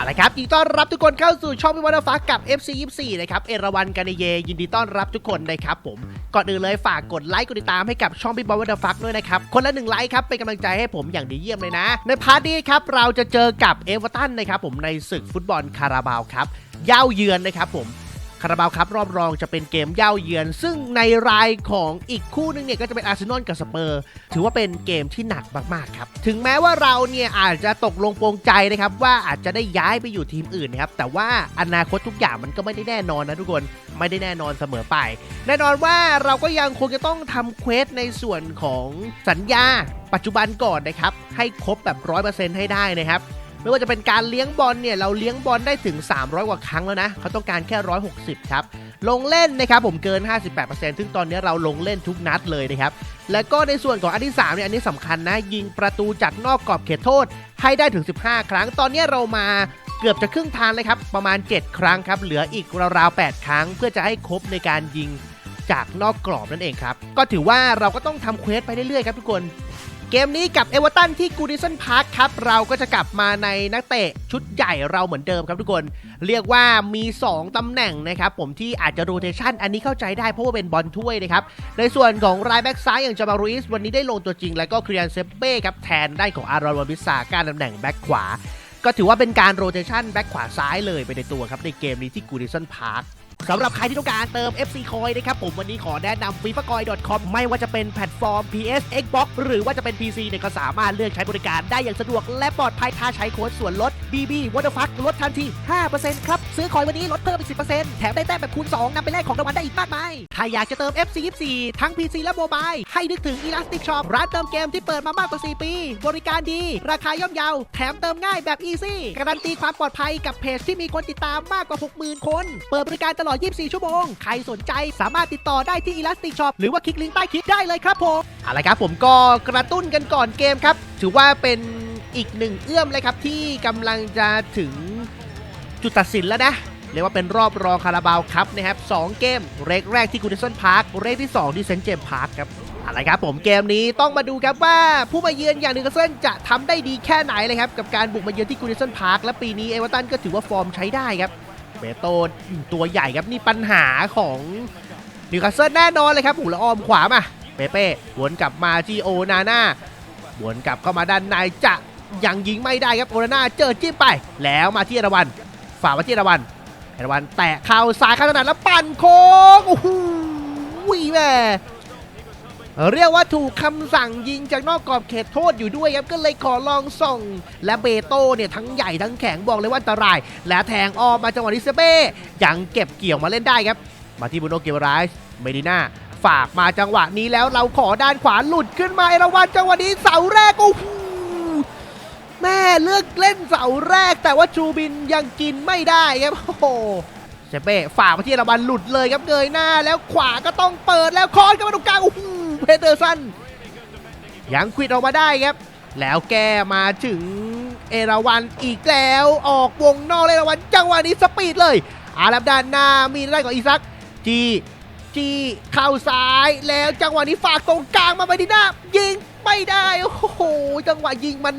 อะไรครับยินดีต้อนรับทุกคนเข้าสู่ช่องพิวัตฟ้ากับ FC 24นะครับ เอราวันกันเย ยินดีต้อนรับทุกคนนะครับผม ก่อนอื่นเลยฝากกดไลค์กดติดตามให้กับช่องพิวัตฟักด้วยนะครับ คนละหนึ่งไลค์ครับ เป็นกำลังใจให้ผมอย่างดีเยี่ยมเลยนะ ในพาร์ทนี้ครับ เราจะเจอกับเอเวอร์ตันนะครับผมในศึกฟุตบอลคาราบาวครับ เย่าเยือนนะครับผม คาราบาวครับรอบรองจะเป็นเกมเย่าเยือน ซึ่งในรายของอีกคู่หนึงเนี่ยก็จะเป็นอาร์เซนอลกับสเปอร์ ถือว่าเป็นเกมที่หนักมากๆครับ ถึงแม้ว่าเราเนี่ยอาจจะตกลงโปรงใจนะครับว่าอาจจะได้ย้ายไปอยู่ทีมอื่นนะครับ แต่ว่าอนาคตทุกอย่างมันก็ไม่ได้แน่นอนนะทุกคน ไม่ได้แน่นอนเสมอไป แน่นอนว่าเราก็ยังคงจะต้องทำเควสในส่วนของสัญญา ปัจจุบันก่อนนะครับ ให้ครบแบบ100%ให้ได้นะครับ ไม่ว่าจะเป็นการเลี้ยงบอลเนี่ยเราเลี้ยงบอลได้ถึง 300 กว่าครั้งแล้วนะเขาต้องการแค่ 160 ครับ ลงเล่นนะครับผมเกิน 58%ซึ่งตอนนี้เราลงเล่นทุกนัดเลยนะครับ แล้วก็ในส่วนของอันที่3เนี่ยอันนี้สำคัญนะ ยิงประตูจากนอกกรอบเขตโทษ ให้ได้ถึง 15 ครั้ง ตอนนี้เรามาเกือบจะครึ่งทางเลยครับประมาณ 7 ครั้งครับเหลืออีกราวๆ8ครั้ง เพื่อจะให้ครบในการยิงจากนอกกรอบนั่นเองครับ ก็ถือว่าเราก็ต้องทำเควสไปเรื่อยๆครับทุกคน เกมนี้กับเอเวอร์ตันที่กูดิสันพาร์คครับ เราก็จะกลับมาในนักเตะชุดใหญ่เราเหมือนเดิมครับทุกคน เรียกว่ามี 2ตำแหน่งนะครับผมที่อาจจะโรเทชันอันนี้เข้าใจได้เพราะว่าเป็นบอลถ้วยนะครับ ในส่วนของรายแบ็กซ้ายอย่างจามารุอิสวันนี้ได้ลงตัวจริง แล้วก็คริอันเซเป้ครับแทนได้ของอารอนวาบิสาการตำแหน่งแบ็กขวา ก็ถือว่าเป็นการโรเทชันแบ็กขวาซ้ายเลยไปในตัวครับในเกมนี้ที่กูดิสันพาร์ค สำหรับใครที่ต้องการเติม FC Coin นะครับผมวันนี้ขอแนะนำ f i f a c o i n c o m ไม่ว่าจะเป็นแพลตฟอร์ม PS Xbox หรือว่าจะเป็น PC เนี่ยก็สามารถเลือกใช้บริการได้อย่างสะดวก และปลอดภัยถ้าใช้โค้ดส่วนลด BB w a t e r f u c k ลดทันที 5%ครับ ซื้อคอยวันนี้ลดเพิ่มอีก 10%แถมได้แต้มแบบคูณ 2นำไปแลกของรางวัลได้อีกมากมาย ถ้าอยากจะเติม FC 24ทั้ง PC และโมบายให้นึกถึง Elastic Shop ร้านเติมเกมที่เปิดมามากกว่า 4 ปี บริการดี ราคาย่อมเยาแถมเติมง่ายแบบ Easy การันตีความปลอดภัยกับเพจที่มีคนติดตามมากกว่า 60,000 คน เปิดบริการตลอด24 ชั่วโมง ใครสนใจสามารถติดต่อได้ที่ Elastic Shop หรือว่าคลิกลิงก์ใต้คลิปได้เลยครับผมเอาละครับผมก็กระตุ้นกันก่อนเกมครับ ถือว่าเป็นอีกหนึ่งเอื้อมเลยครับที่กำลังจะถึงจุดตัดสินแล้วนะเรียกว่าเป็นรอบรองคาราบาวครับนะครับสองเกมเรกแรกที่กูเดิสันพาร์คเรกที่2ที่เซนต์เจมส์พาร์คครับอาละครับผมเกมนี้ต้องมาดูครับว่าผู้มาเยือนอย่างนิวคาสเซิลจะทำได้ดีแค่ไหนเลยครับ กับการบุกมาเยือนที่กูเดิสันพาร์คและปีนี้เอเวอร์ตันก็ถือว่าฟอร์มใช้ได้ครับ เบโตตัวใหญ่ครับนี่ปัญหาของนิวคาสเซิลแน่นอนเลยครับหูละออมขวามาเปเป้วนกลับมาที่โอนาน่าวนกลับเข้ามาด้านในจะยังยิงไม่ได้ครับโอนาน่าเจอจิ้มไป แล้วมาที่อราวันฝ่ามาที่อราวันอราวันแตะเข่าซ้ายข้าถนัดแล้วปั่นโค้งโอ้โหแม่ เรียกว่าถูกคำสั่งยิงจากนอกกรอบเขตโทษอยู่ด้วยครับก็เลยขอลองส่ง และเบโต้เนี่ยทั้งใหญ่ทั้งแข็งบอกเลยว่าอันตราย และแทงออกมาจังหวะนี้เซเป้ยังเก็บเกี่ยวมาเล่นได้ครับ มาที่บุโนเกวไรส์เมดิน่าฝากมาจังหวะนี้แล้วเราขอด้านขวาหลุดขึ้นมาเอราวันจังหวะนี้เสาแรกโอ้โหแม่เลือกเล่นเสาแรก แต่ว่าจูบินยังกินไม่ได้ครับโอ้โหเซเป้ฝากมาที่ระบันหลุดเลยครับเงยหน้า แล้วขวาก็ต้องเปิดแล้วคอนกันมาตรงกลางโอ้โห เพเตอร์สันยังควิดออกมาได้ครับ แล้วแกมาถึงเอราวันอีกแล้วออกวงนอกเลยเอราวันจังหวะนี้สปีดเลยอารับด้านหน้ามีได้ของอีซักจีจีเข้าซ้ายแล้วจังหวะนี้ฝากตรงกลางมาไปดีหน้ายิงไม่ได้โอ้โหจังหวะยิงมัน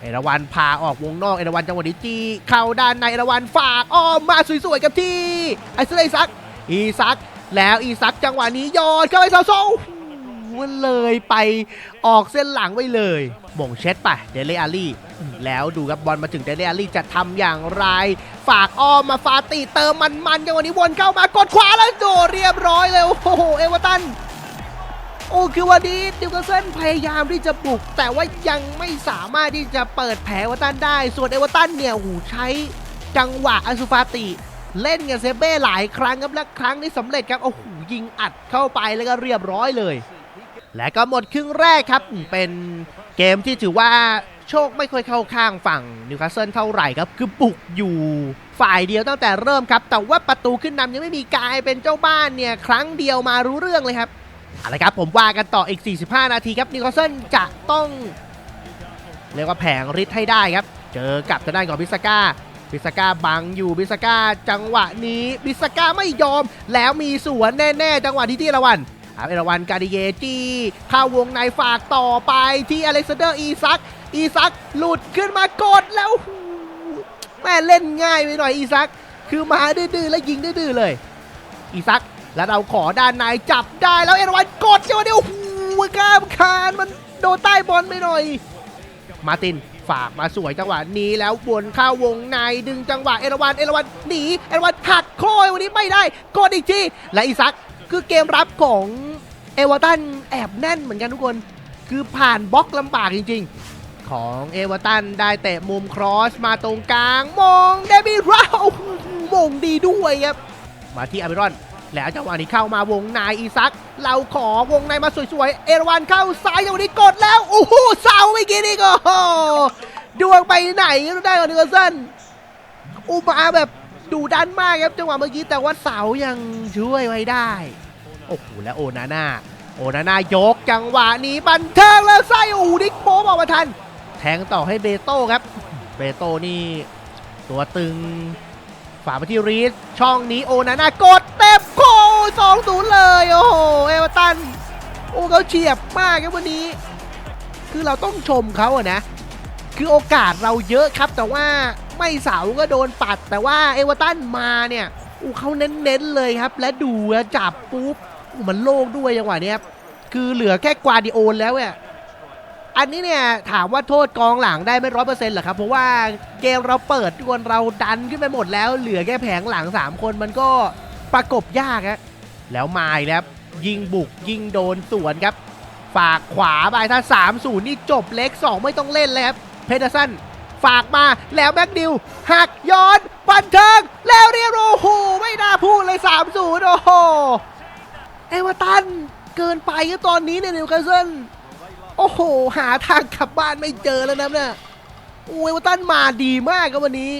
เอราวันพาออกวงนอกเอราวันจังหวะนี้จีเข้าด้านในเอราวันฝากอ้อมมาสวยๆกับที่ไอซ์ไอซักอีซักแล้วอีซักจังหวะนี้ยอดเข้าไปเสาโซ่ มันเลยไปออกเส้นหลังไว้เลยบ่งเช็ดไปเดเลอารี่แล้วดูครับบอลมาถึงเดเลอารี่จะทำอย่างไร ฝากอ้อมมาฟาตีเติมมันๆจังหวะนี้วนเข้ามากดขวาแล้วโดเรียบร้อยเลยโอ้โหเอเวอร์ตันโอ้คือวันนี้ดิวคาสเซนพยายามที่จะบุก แต่ว่ายังไม่สามารถที่จะเปิดแผลเอเวอร์ตันได้ ส่วนเอเวอร์ตันเนี่ยหูใช้จังหวะอันซูฟาติ เล่นกับเซเบ้หลายครั้งครับและครั้งนี้สำเร็จครับโอ้โหยิงอัดเข้าไปแล้วก็เรียบร้อยเลย และก็หมดครึ่งแรกครับ เป็นเกมที่ถือว่าโชคไม่ค่อยเข้าข้างฝั่งนิวคาสเซิลเท่าไหร่ครับ คือบุกอยู่ฝ่ายเดียวตั้งแต่เริ่มครับ แต่ว่าประตูขึ้นนำยังไม่มีกายเป็นเจ้าบ้านเนี่ย ครั้งเดียวมารู้เรื่องเลยครับเอาละครับผมว่ากันต่ออีก 45 นาทีครับนิโคลเซนจะต้องเรียกว่าแผงฤทธิ์ให้ได้ครับ เจอกับทางด้านของบิสก้าบิสก้าบังอยู่บิสก้าจังหวะนี้บิสก้าไม่ยอมแล้วมีสวนแน่ ๆ จังหวะที่ที่เอราวัน ครับเอราวันการดิเยจีเข้าวงในฝากต่อไปที่อเล็กซานเดอร์อีซัก อีซักหลุดขึ้นมากดแล้วแม่เล่นง่ายไปหน่อยอีซัก คือมาดื้อๆแล้วยิงดื้อๆเลย อีซักแล้วเราขอด้านในจับได้แล้วเอราวันกดเจ้าเดียวโอ้โหกล้ามคานมันโดนใต้บอลไปหน่อย มาตินฝากมาสวยจังหวะนี้แล้ววนเข้าวงในดึงจังหวะเอราวันเอราวันหนีเอราวันหักโค้ยวันนี้ไม่ได้กดอีกทีและอีซัก คือเกมรับของเอเวอร์ตันแอบแน่นเหมือนกันทุกคน คือผ่านบล็อกลำบากจริงๆ ของเอเวอร์ตันได้เตะมุมครอสมาตรงกลาง มองเดวิดราโอ้โหมงดีด้วยครับ มาที่อาร์เบรอน แล้วจังหวะนี้เข้ามาวงในอีซัก เราขอวงในมาสวยๆ เอราวันเข้าซ้ายจังหวะนี้กดแล้ว โอ้โหเสาไม่กินอีกโอ้ดวงไปไหนได้ก่อนเนอร์สันอุมาแบบ ดูดันมากครับจังหวะเมื่อกี้แต่ว่าเสายังช่วยไว้ได้ โอ้โหแล้วโอนาน่าโอนาน่ายกจังหวะนี้บันเทิงแล้วไส้โอ้โหนิกโป๊บอกมาทัน แทงต่อให้เบโต้ครับ เบโต้นี่ ตัวตึงฝ่ามาที่รีสช่องนี้โอนาน่ากดเต็มโคสองศูนย์เลยโอ้โหเอเวอร์ตันโอ้เขาเฉียบมากครับวันนี้ คือเราต้องชมเขาอะนะ คือโอกาสเราเยอะครับแต่ว่า ไม่เสาก็โดนปัด แต่ว่าเอเวอร์ตันมาเนี่ยอู้เขาเน้นๆเลยครับ และดูจับปุ๊บอู้มันโล่งด้วยจังหวะเนี้ยครับคือเหลือแค่กวาดิโอนแล้วเนี่ยอันนี้เนี่ยถามว่าโทษกองหลังได้ไม่ร้อยเปอร์เซ็นต์หรอครับ เพราะว่าเกมเราเปิดทุกคนเราดันขึ้นไปหมดแล้ว เหลือแค่แผงหลัง 3 คนมันก็ประกบยากฮะแล้วมาแล้วยิงบุกยิงโดนสวนครับ ฝากขวาไปถ้า 3 0 นี่จบเล็ก 2 ไม่ต้องเล่นเลยครับเพเดอร์สัน ฝากมาแล้วแบ็กดิวหักย้อนบันเทิง แล้วเรียร้อยโอ้โหไม่น่าพูดเลย 3 0 โอ้โห เอเวอร์ตัน เกินไปก็ตอนนี้เนี่ยนิวคาสเซิลโอ้โห หาทางกลับบ้านไม่เจอแล้วนะเนี่ยโอ้ยวัตตันมาดีมากครับวันนี้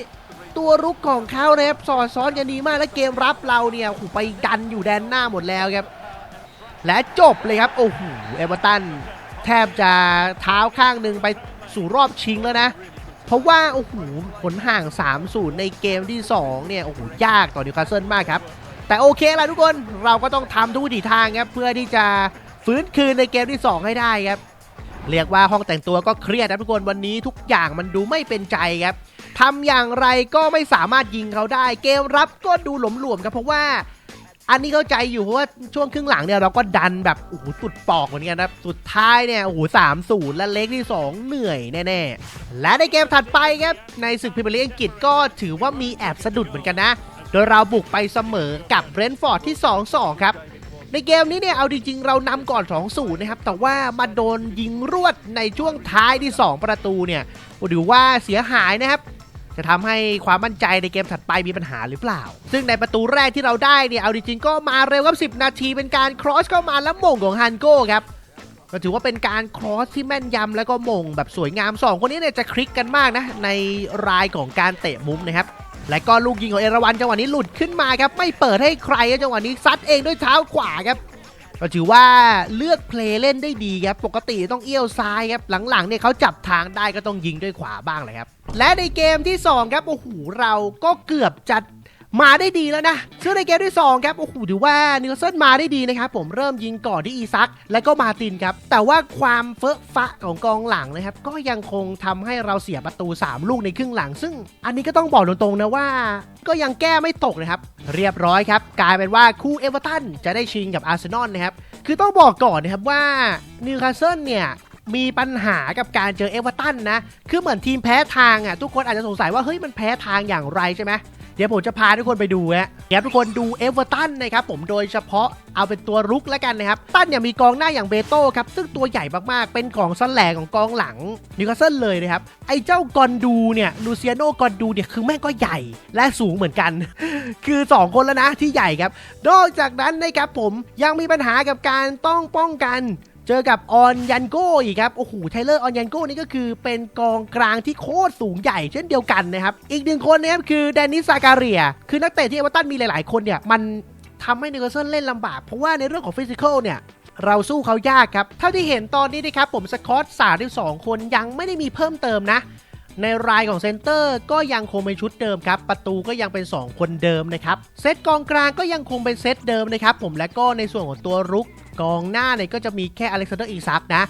ตัวรุกของเขานะครับสอดซ้อนกันดีมากและเกมรับเราเนี่ยโอ้ไปดันอยู่แดนหน้าหมดแล้วครับ และจบเลยครับ โอ้โหเอเวอร์ตันแทบจะเท้าข้างหนึ่งไปสู่รอบชิงแล้วนะ เพราะว่าโอ้โหผลห่าง 3-0 ในเกมที่ 2 เนี่ย โอ้โห ยากต่อนิวคาสเซิลมากครับ แต่โอเคละทุกคนเราก็ต้องทำทุกวิถีทางครับ เพื่อที่จะฟื้นคืนในเกมที่ 2 ให้ได้ครับ เรียกว่าห้องแต่งตัวก็เครียดนะทุกคนวันนี้ทุกอย่างมันดูไม่เป็นใจครับทำอย่างไรก็ไม่สามารถยิงเขาได้ เกมรับก็ดูหลวมๆครับเพราะว่า อันนี้เข้าใจอยู่เพราะว่าช่วงครึ่งหลังเนี่ยเราก็ดันแบบโอ้โหสุดปอกเหมือนกันนะสุดท้ายเนี่ยโอ้โหสามศูนย์และเล็กที่ 2 เหนื่อยแน่ๆ และในเกมถัดไปครับในศึกพรีเมียร์ลีกอังกฤษก็ถือว่ามีแอบสะดุดเหมือนกันนะ โดยเราบุกไปเสมอกับเบรนท์ฟอร์ดที่ 2-2 ครับในเกมนี้เนี่ยเอาจริงๆ เรานำก่อน 2-0 นะครับ แต่ว่ามาโดนยิงรวดในช่วงท้ายที่ 2 ประตูเนี่ยถือว่าเสียหายนะครับ จะทำให้ความมั่นใจในเกมถัดไปมีปัญหาหรือเปล่า ซึ่งในประตูแรกที่เราได้เนี่ยเอาจริงๆก็มาเร็วครับ10 นาทีเป็นการครอสเข้ามาแล้วม่งของฮันโก้ครับก็ถือว่าเป็นการครอสที่แม่นยำแล้วก็ม่งแบบสวยงาม 2 คนนี้เนี่ยจะคลิกกันมากนะ ในรายของการเตะมุมนะครับ และก็ลูกยิงของเอราวันจังหวะนี้หลุดขึ้นมาครับไม่เปิดให้ใครจังหวะนี้ซัดเองด้วยเท้าขวาครับ ก็ถือว่าเลือกเพลย์เล่นได้ดีครับ ปกติต้องเอี้ยวซ้ายครับ หลังๆเนี่ยเขาจับทางได้ก็ต้องยิงด้วยขวาบ้างเลยครับ และในเกมที่ 2 ครับ โอ้โห เราก็เกือบจะ มาได้ดีแล้วนะซึ่งในเกมที่2ครับโอ้โหถือว่านิวเซนมาได้ดีนะครับผมเริ่มยิงก่อนที่อีซัก และก็มาตินครับ แต่ว่าความเฟอะฟะของกองหลังนะครับ ก็ยังคงทำให้เราเสียประตู 3 ลูกในครึ่งหลัง ซึ่งอันนี้ก็ต้องบอกตรงๆนะว่า ก็ยังแก้ไม่ตกนะครับ เรียบร้อยครับ กลายเป็นว่าคู่เอเวอร์ตันจะได้ชิงกับอาร์เซนอลนะครับคือต้องบอกก่อนนะครับว่านิวคาสเซิลเนี่ยมีปัญหากับการเจอเอเวอร์ตันนะ คือเหมือนทีมแพ้ทางอะทุกคนอาจจะสงสัยว่าเฮ้ยมันแพ้ทางอย่างไรใช่ไหม เดี๋ยวผมจะพาทุกคนไปดูฮะเดี๋ยวทุกคนดูเอเวอร์ตันนะครับผมโดยเฉพาะเอาเป็นตัวรุกแล้วกันนะครับ ตันเนี่ยมีกองหน้าอย่างเบโต้ครับ ซึ่งตัวใหญ่มากๆ เป็นของสแลงของกองหลังนิวคาสเซิลเลยนะครับ ไอ้เจ้ากอนดูเนี่ยลูเซียโนกอนดูเนี่ยคือแม่งก็ใหญ่และสูงเหมือนกัน คือ 2 คนแล้วนะที่ใหญ่ครับ นอกจากนั้นนะครับผมยังมีปัญหากับการต้องป้องกัน เจอกับออนยันโก้อีกครับ โอ้โห ไทเลอร์ออนยันโก้นี่ก็คือเป็นกองกลางที่โคตรสูงใหญ่เช่นเดียวกันนะครับ อีกหนึ่งคนนะครับคือแดนนิสซาการีย คือนักเตะที่เอเวอร์ตันมีหลายๆ คนเนี่ย มันทำให้นิวคาสเซิลเล่นลำบาก เพราะว่าในเรื่องของฟิสิกอลเนี่ยเราสู้เขายากครับ เท่าที่เห็นตอนนี้นะครับผมสกอตสามสองคนยังไม่ได้มีเพิ่มเติมนะ ในรายของเซนเตอร์ก็ยังคงเป็นชุดเดิมครับ ประตูก็ยังเป็น 2 คนเดิมนะครับ เซตกองกลางก็ยังคงเป็นเซตเดิมนะครับผมและก็ในส่วนของตัวรุกกองหน้าเนี่ยก็จะมีแค่อเล็กซานเดอร์อีซักนะ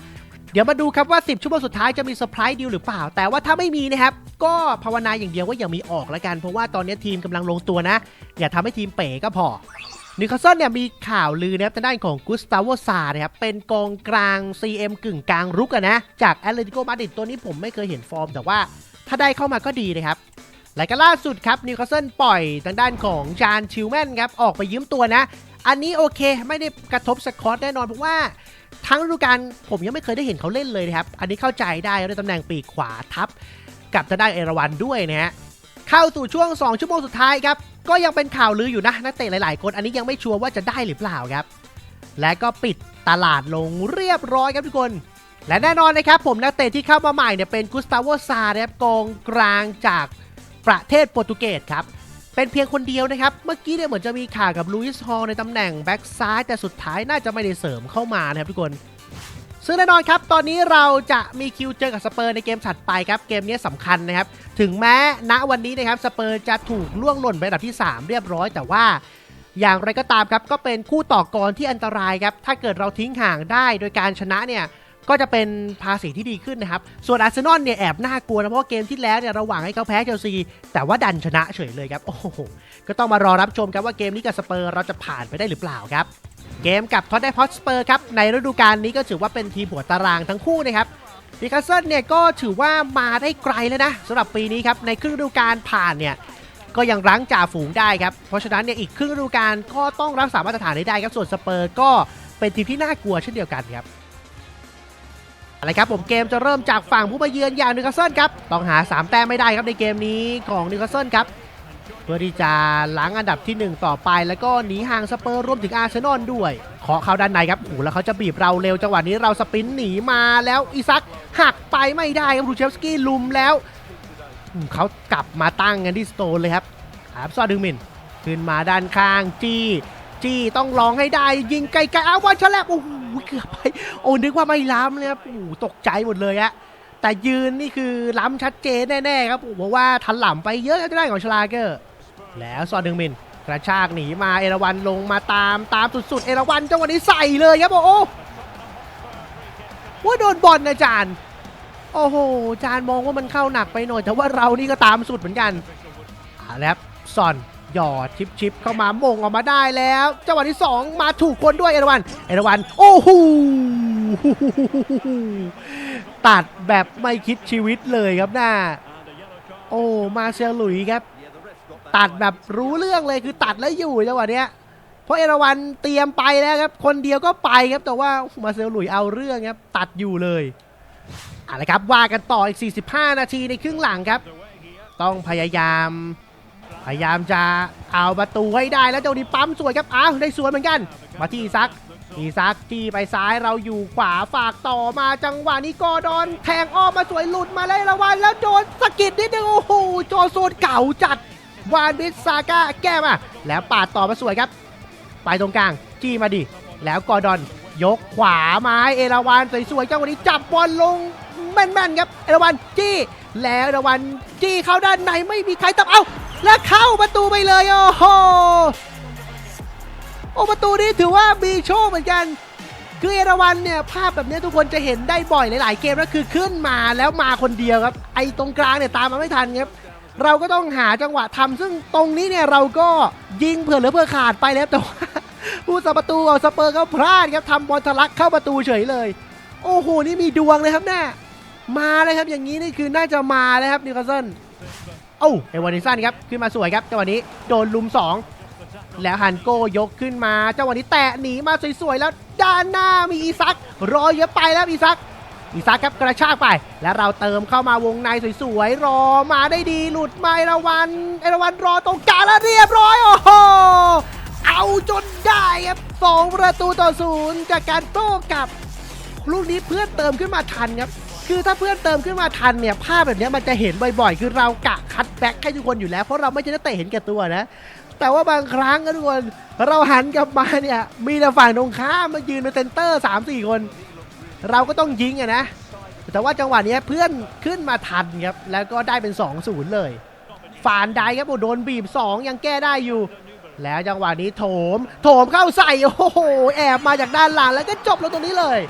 เดี๋ยวมาดูครับว่า 10 ชั่วโมงสุดท้ายจะมีเซอร์ไพรส์ดีลหรือเปล่า แต่ว่าถ้าไม่มีนะครับ ก็ภาวนาอย่างเดียวว่าอย่ามีออกแล้วกัน เพราะว่าตอนนี้ทีมกำลังลงตัวนะ อย่าทำให้ทีมเป๋ก็พอ นิวคาสเซิลเนี่ยมีข่าวลือนะครับทางด้านของกุสตาโวซานะครับเป็นกองกลาง CM กึ่งกลางรุกอะนะ จากแอตเลติโกมาดริดตัวนี้ผมไม่เคยเห็นฟอร์ม แต่ว่าถ้าได้เข้ามาก็ดีนะครับและก็ล่าสุดครับนิวคาสเซิลปล่อยทางด้านของจานชิลแมนครับออกไปยืมตัวนะ อันนี้โอเคไม่ได้กระทบสกอตแน่นอนเพราะว่าทั้งฤดูกาลผมยังไม่เคยได้เห็นเขาเล่นเลยนะครับ อันนี้เข้าใจได้ด้วยตำแหน่งปีกขวาทับ กับทางด้านเอราวันด้วยนะฮะ เข้าสู่ช่วง 2 ชั่วโมงสุดท้ายครับ ก็ยังเป็นข่าวลืออยู่นะนักเตะหลาย ๆ คน อันนี้ยังไม่ชัวร์ว่าจะได้หรือเปล่าครับ และก็ปิดตลาดลงเรียบร้อยครับทุกคน และแน่นอนนะครับผมนักเตะที่เข้ามาใหม่เนี่ยเป็นกุสตาโวซานะครับกองกลางจากประเทศโปรตุเกสครับเป็นเพียงคนเดียวนะครับ เมื่อกี้เนี่ยเหมือนจะมีข่าวกับลุยส์ฮอลในตำแหน่งแบ็กซ้ายแต่สุดท้ายน่าจะไม่ได้เสริมเข้ามานะครับทุกคน ซึ่งแน่นอนครับ ตอนนี้เราจะมีคิวเจอกับสเปอร์ในเกมถัดไปครับ เกมนี้สำคัญนะครับ ถึงแม้ณวันนี้นะครับสเปอร์จะถูกล่วงหล่นไปอันดับที่ 3 เรียบร้อย แต่ว่า อย่างไรก็ตามครับ ก็เป็นคู่ต่อกรที่อันตรายครับ ถ้าเกิดเราทิ้งห่างได้โดยการชนะเนี่ย ก็จะเป็นภาษีที่ดีขึ้นนะครับ ส่วนอาร์เซนอลเนี่ยแอบน่ากลัวนะ เพราะว่าเกมที่แล้วเนี่ยเราหวังให้เขาแพ้เชลซี แต่ว่าดันชนะเฉยเลยครับ โอ้โห ก็ต้องมารอรับชมครับว่าเกมนี้กับสเปอร์เราจะผ่านไปได้หรือเปล่าครับ เกมกับท็อตแนมฮอตสเปอร์ครับในฤดูกาลนี้ก็ถือว่าเป็นทีมหัวตารางทั้งคู่นะครับดิคัสเซิลเนี่ยก็ถือว่ามาได้ไกลแล้วนะสำหรับปีนี้ครับในครึ่งฤดูกาลผ่านเนี่ยก็ยังรั้งจ่าฝูงได้ครับเพราะฉะนั้นเนี่ยอีกครึ่งฤดูกาลก็ต้องรักษามาตรฐานให้ได้ครับส่วนสเปอร์ก็เป็นทีมที่น่ากลัวเช่นเดียวกันครับอะไรครับผมเกมจะเริ่มจากฝั่งผู้มาเยือนอย่างนิวคาสเซิลครับต้องหา 3 แต้มไม่ได้ครับในเกมนี้ของนิวคาสเซิลครับ เพื่อที่จะล้างอันดับที่ 1 ต่อไป แล้วก็หนีห่างสเปอร์รวมถึงอาร์เซนอลด้วยขอเข้าด้านในครับโอ้โหแล้วเขาจะบีบเราเร็วจังหวะนี้เราสปินหนีมาแล้วอีซักหักไปไม่ได้ครับรูเชฟสกี้ลุมแล้วเขากลับมาตั้งกันที่สโตนเลยครับครับซอดึงมินขึ้นมาด้านข้างจี้จี้ต้องลองให้ได้ยิงไกลๆอ้าววันฉลับโอ้โหเกือบไปโอ้นึกว่าไม่ล้ำเลยครับโอ้ตกใจหมดเลยอะ แต่ยืนนี่คือล้ำชัดเจนแน่ๆครับผมบอกว่าทันหล่ำไปเยอะจะได้ของชลาเกอร์ แล้วซอนดึงมินกระชากหนีมาเอราวันลงมาตามตามสุดๆ เอราวันจังหวะนี้ใส่เลยครับโอ้ว่าโดนบอลนะจานโอ้โห จานมองว่ามันเข้าหนักไปหน่อย แต่ว่าเรานี่ก็ตามสุดเหมือนกันอ่าแล้วซอนหยอดชิปชิปเข้ามามงออกมาได้แล้วจังหวะที่ 2 มาถูกคนด้วยเอราวันเอราวันโอ้โห ตัดแบบไม่คิดชีวิตเลยครับหน้า โอ้มาเซลลุยครับ ตัดแบบรู้เรื่องเลยคือตัดแล้วอยู่จังหวะเนี้ยเพราะเอราวันเตรียมไปแล้วครับ คนเดียวก็ไปครับแต่ว่ามาเซลลุยเอาเรื่องครับ ตัดอยู่เลยอะไรครับว่ากันต่ออีก 45 นาทีในครึ่งหลังครับ ต้องพยายาม พยายามจะเอาประตูให้ได้แล้วเจ้านี้ปั๊มสวยครับอ้าวได้สวนเหมือนกัน มาที่ซัก อีซักจี้ไปซ้ายเราอยู่ขวาฝากต่อมาจังหวะนี้กอร์ดอน แทงอ้อมมาสวยหลุดมาเลยละวัน แล้วโดนสะกิดนิดนึงโอ้โหจโซนเก่าจัด วานบิสซาก้าแก้มาแล้วปาดต่อมาสวยครับ ไปตรงกลางจี้มาดิ แล้วกอร์ดอนยกขวามาให้เอราวันสวยๆจังหวะนี้จับบอลลงแม่นๆครับเอราวันจี้แล้วเอราวันจี้เข้าด้านในไม่มีใครตับเอ้าแล้วเข้าประตูไปเลยโอ้โห โอ้ประตูนี้ถือว่ามีโชคเหมือนกัน คือเอราวันเนี่ยภาพแบบนี้ทุกคนจะเห็นได้บ่อยหลาย ๆ เกมแล้วคือขึ้นมาแล้วมาคนเดียวครับ ไอ้ตรงกลางเนี่ยตามมาไม่ทันครับเราก็ต้องหาจังหวะทำซึ่งตรงนี้เนี่ยเราก็ยิงเผื่อหลือเผื่อขาดไปแล้วแต่ว่าผู้สับประตูของสเปอร์เขาพลาดครับทำบอลทะลักเข้าประตูเฉยเลย โอ้โหนี่มีดวงเลยครับแน่มาเลยครับอย่างนี้นี่คือน่าจะมาเลยครับนิวคาสเซิลโอ้เอวานิสันครับขึ้นมาสวยครับจังหวะนี้โดนลุม 2 แล้วฮันโกยกขึ้นมาจังหวะนี้แตะหนีมาสวยๆแล้วด้านหน้ามีอีซักรอเยอะไปแล้วอีซักอีซักครับกระชากไป แล้วเราเติมเข้ามาวงในสวยๆรอมาได้ดีหลุดมาเอราวันเอราวันรอตรงกลางแล้วเรียบร้อยโอ้โหเอาจนได้ครับสองประตูต่อศูนย์จากการโต้กลับลูกนี้เพื่อนเติมขึ้นมาทันครับคือถ้าเพื่อนเติมขึ้นมาทันเนี่ยภาพแบบนี้มันจะเห็นบ่อยๆ คือเรากะคัดแบ็คให้ทุกคนอยู่แล้วเพราะเราไม่ใช่นักเตะเห็นแก่ตัวนะ แต่ว่าบางครั้งนะทุกคนเราหันกลับมาเนี่ยมีแต่ฝั่งตรงข้ามมายืนในเซนเตอร์3 4 คน เราก็ต้องยิงอะนะ แต่ว่าจังหวะนี้เพื่อนขึ้นมาทันครับแล้วก็ได้เป็น 2-0 เลยฟานได้ครับโอ้โดนบีบ 2 ยังแก้ได้อยู่ แล้วจังหวะนี้โถม โถมเข้าใส่โอ้โหแอบมาจากด้านหลังแล้วก็จบลงตรงนี้เลย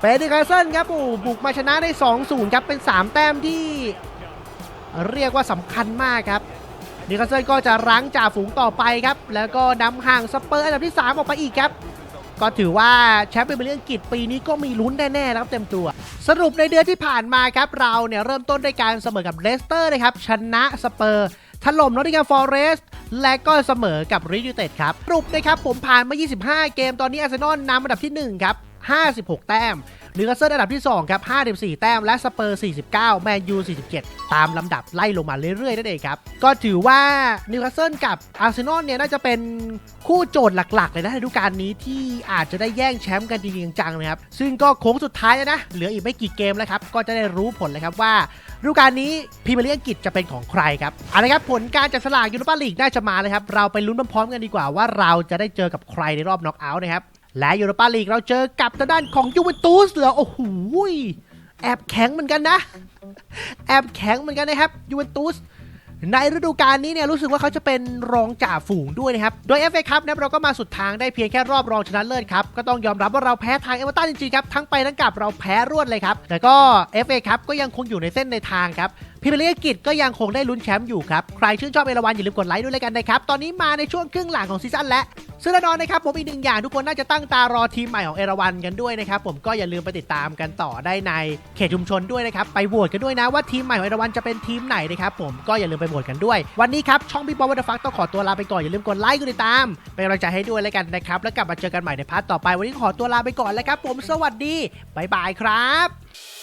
เปดิคาเซิลครับโอ้บุกมาชนะได้ 2-0 ครับเป็น 3 แต้มที่เรียกว่าสำคัญมากครับ นิคาสเซิลก็จะรั้งจ่าฝูงต่อไปครับ แล้วก็นำห่างสเปอร์อันดับที่ 3 ออกไปอีกครับ ก็ถือว่าแชมป์เป็นเรื่องอังกฤษปีนี้ก็มีลุ้นแน่ๆนะครับเต็มตัว สรุปในเดือนที่ผ่านมาครับ เราเนี่ยเริ่มต้นด้วยการเสมอกับเลสเตอร์นะครับ ชนะสเปอร์ถล่มนอตติงแฮมฟอเรสต์และก็เสมอกับริยูเต็ดครับสรุปนะครับผมผ่านมา 25 เกมตอนนี้อาร์เซนอลนำอันดับที่ 1 ครับ 56 แต้ม นิวคาสเซิลอันดับที่2ครับ54 แต้ม และสเปอร์ 49 แมนยู 47 ตามลำดับไล่ลงมาเรื่อยๆ นั่นเองครับ ก็ถือว่านิวคาสเซิลกับอาร์เซนอลเนี่ยน่าจะเป็นคู่โจทย์หลักๆ เลยนะในฤดูกาลนี้ที่อาจจะได้แย่งแชมป์กันจริงๆจังๆนะครับ ซึ่งก็โค้งสุดท้ายแล้วนะ เหลืออีกไม่กี่เกมแล้วครับ ก็จะได้รู้ผลเลยครับว่าฤดูกาลนี้พรีเมียร์ลีกอังกฤษจะเป็นของใครครับเอาละครับผลการจับสลากยูโรปาลีกน่าจะมาเลยครับเราไปลุ้นพร้อมๆกันดีกว่าว่าเราจะได้เจอกับใครในรอบน็อกเอาท์นะครับ และยูโรปาลีกเราเจอกับทางด้านของยูเวนตุสเหรอโอ้โหแอบแข็งเหมือนกันนะ แอบแข็งเหมือนกันนะครับยูเวนตุสในฤดูกาลนี้เนี่ยรู้สึกว่าเขาจะเป็นรองจ่าฝูงด้วยนะครับ โดย FA ครับนะครับเราก็มาสุดทางได้เพียงแค่รอบรองชนะเลิศครับ ก็ต้องยอมรับว่าเราแพ้ทางเอเวอร์ตันจริงๆครับ ทั้งไปทั้งกลับเราแพ้รวดเลยครับ แต่ก็ FA ครับก็ยังคงอยู่ในเส้นในทางครับพรีเมียร์ลีกอังกฤษก็ยังคงได้ลุ้นแชมป์อยู่ครับ ใครชื่นชอบเอราวันอย่าลืมกดไลค์ด้วยเลยกันนะครับ ตอนนี้มาในช่วงครึ่งหลังของซีซั่นและซึ่งแน่นอนนะครับผมอีกหนึ่งอย่างทุกคนน่าจะตั้งตารอทีมใหม่ของเอราวันกันด้วยนะครับผมก็อย่าลืมไปติดตามกันต่อได้ในเขตชุมชนด้วยนะครับไปโหวตกันด้วยนะว่าทีมใหม่ของเอราวันจะเป็นทีมไหนนะครับผมก็อย่าลืมไปโหวตกันด้วย วันนี้ครับช่องพี่บอลวัตฟักต้องขอตัวลาไปก่อนอย่าลืมกดไลค์กดติดตามเป็นกำลังใจให้ด้วยแล้วกันนะครับแล้วกลับมาเจอกันใหม่ในพาร์ทต่อไป วันนี้ขอตัวลาไปก่อนแล้วครับผมสวัสดีบ๊ายบายครับ